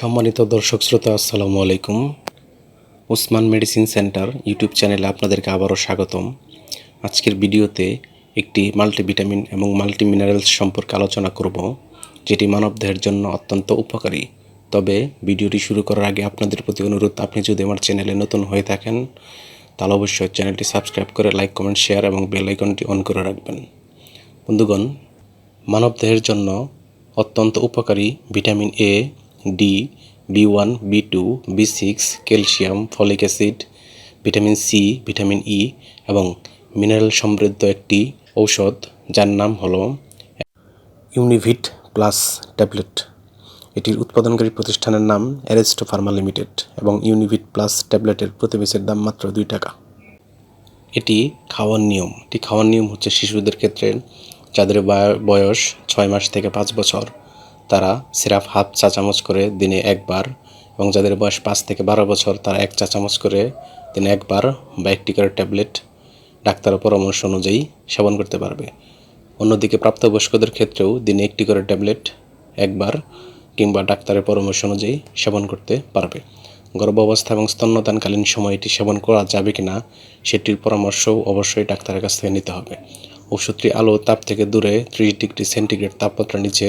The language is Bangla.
সম্মানিত দর্শক শ্রোতা, আসসালামু আলাইকুম। ওসমান মেডিসিন সেন্টার ইউটিউব চ্যানেলে আপনাদেরকে আবারও স্বাগতম। আজকের ভিডিওতে একটি মাল্টিভিটামিন এবং মাল্টি মিনারেলস সম্পর্কে আলোচনা করব, যেটি মানবদেহের জন্য অত্যন্ত উপকারী। তবে ভিডিওটি শুরু করার আগে আপনাদের প্রতি অনুরোধ, আপনি যদি আমার চ্যানেলে নতুন হয়ে থাকেন, তাহলে অবশ্যই চ্যানেলটি সাবস্ক্রাইব করে লাইক, কমেন্ট, শেয়ার এবং বেল আইকনটি অন করে রাখবেন। বন্ধুগণ, মানবদেহের জন্য অত্যন্ত উপকারী vitamin A D B one B two B six calcium folic acid vitamin C vitamin E এবং মিনারেল সমৃদ্ধ একটি ঔষধ যার নাম হলো ইউনিভিট প্লাস ট্যাবলেট এটির উৎপাদনকারী প্রতিষ্ঠানের নাম অ্যারেস্টো ফার্মা লিমিটেড এবং ইউনিভিট প্লাস ট্যাবলেটের প্রতি পিসের দাম মাত্র দুই টাকা। এটি খাওয়ার নিয়ম। এটি খাওয়ার নিয়ম হচ্ছে শিশুদের ক্ষেত্রে যাদের বয়- বয়স ছয় মাস থেকে পাঁচ বছর। তারা সিরাপ হাফ চা চামচ করে দিনে একবার এবং যাদের বয়স পাঁচ থেকে বারো বছর, তারা এক চা চামচ করে দিনে একবার বা একটি করে ট্যাবলেট ডাক্তারের পরামর্শ অনুযায়ী সেবন করতে পারবে। অন্যদিকে প্রাপ্তবয়স্কদের ক্ষেত্রেও দিনে একটি করে ট্যাবলেট একবার কিংবা ডাক্তারের পরামর্শ অনুযায়ী সেবন করতে পারবে। গর্ভাবস্থা এবং স্তন্যদানকালীন সময় এটি সেবন করা যাবে কি না সেটির পরামর্শও অবশ্যই ডাক্তারের কাছ থেকে নিতে হবে। ওষুধটি আলো তাপ থেকে দূরে ত্রিশ ডিগ্রি সেন্টিগ্রেড তাপমাত্রা নিচে